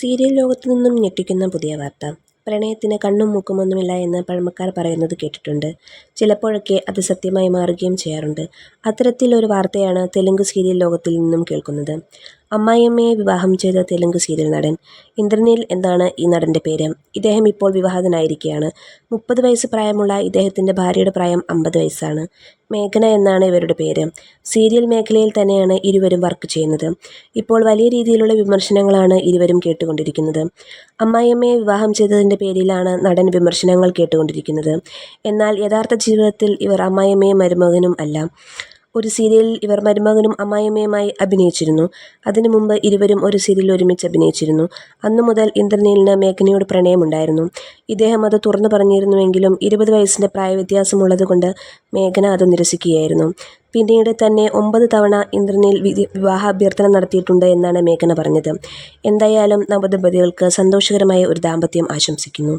Serial ലോകത്തു നിന്നും ഞെട്ടിക്കുന്ന പുതിയ വാർത്ത. പ്രണയത്തിന് കണ്ണും മൂക്കുമൊന്നുമില്ല എന്ന് പഴമക്കാർ പറയുന്നത് കേട്ടിട്ടുണ്ട്. ചിലപ്പോഴൊക്കെ അത് സത്യമായി മാറുകയും ചെയ്യാറുണ്ട്. അത്തരത്തിലൊരു വാർത്തയാണ് തെലുങ്ക് സീരിയൽ ലോകത്തിൽ നിന്നും കേൾക്കുന്നത്. അമ്മായിയമ്മയെ വിവാഹം ചെയ്ത തെലുങ്ക് സീരിയൽ നടൻ. ഇന്ദ്രനീൽ എന്നാണ് ഈ നടന്റെ പേര്. ഇദ്ദേഹം ഇപ്പോൾ വിവാഹിതനായിരിക്കുകയാണ്. മുപ്പത് വയസ്സ് പ്രായമുള്ള ഇദ്ദേഹത്തിന്റെ ഭാര്യയുടെ പ്രായം അമ്പത് വയസ്സാണ്. മേഘന എന്നാണ് ഇവരുടെ പേര്. സീരിയൽ മേഖലയിൽ തന്നെയാണ് ഇരുവരും വർക്ക് ചെയ്യുന്നത്. ഇപ്പോൾ വലിയ രീതിയിലുള്ള വിമർശനങ്ങളാണ് ഇരുവരും കേട്ടുകൊണ്ടിരിക്കുന്നത്. അമ്മായിയമ്മയെ വിവാഹം ചെയ്തതിന്റെ പേരിലാണ് നടൻ വിമർശനങ്ങൾ കേട്ടുകൊണ്ടിരിക്കുന്നത്. എന്നാൽ യഥാർത്ഥ ജീവിതത്തിൽ ഇവർ അമ്മായിയമ്മയും മരുമകനും അല്ല. ഒരു സീരിയലിൽ ഇവർ മരുമകനും അമ്മായിയമ്മയുമായി അഭിനയിച്ചിരുന്നു. അതിനു മുമ്പ് ഇരുവരും ഒരു സീരിയലിൽ ഒരുമിച്ച് അഭിനയിച്ചിരുന്നു. അന്നു മുതൽ ഇന്ദ്രനീലിന് മേഘനയോട് പ്രണയമുണ്ടായിരുന്നു. ഇദ്ദേഹം അത് തുറന്നു പറഞ്ഞിരുന്നുവെങ്കിലും ഇരുപത് വയസ്സിന്റെ പ്രായവ്യത്യാസമുള്ളതുകൊണ്ട് മേഘന അത് നിരസിക്കുകയായിരുന്നു. പിന്നീട് തന്നെ ഒമ്പത് തവണ ഇന്ദ്രനീൽ വിവാഹാഭ്യർത്ഥന നടത്തിയിട്ടുണ്ട് എന്നാണ് മേഘന പറഞ്ഞത്. എന്തായാലും നവദമ്പതികൾക്ക് സന്തോഷകരമായ ഒരു ദാമ്പത്യം ആശംസിക്കുന്നു.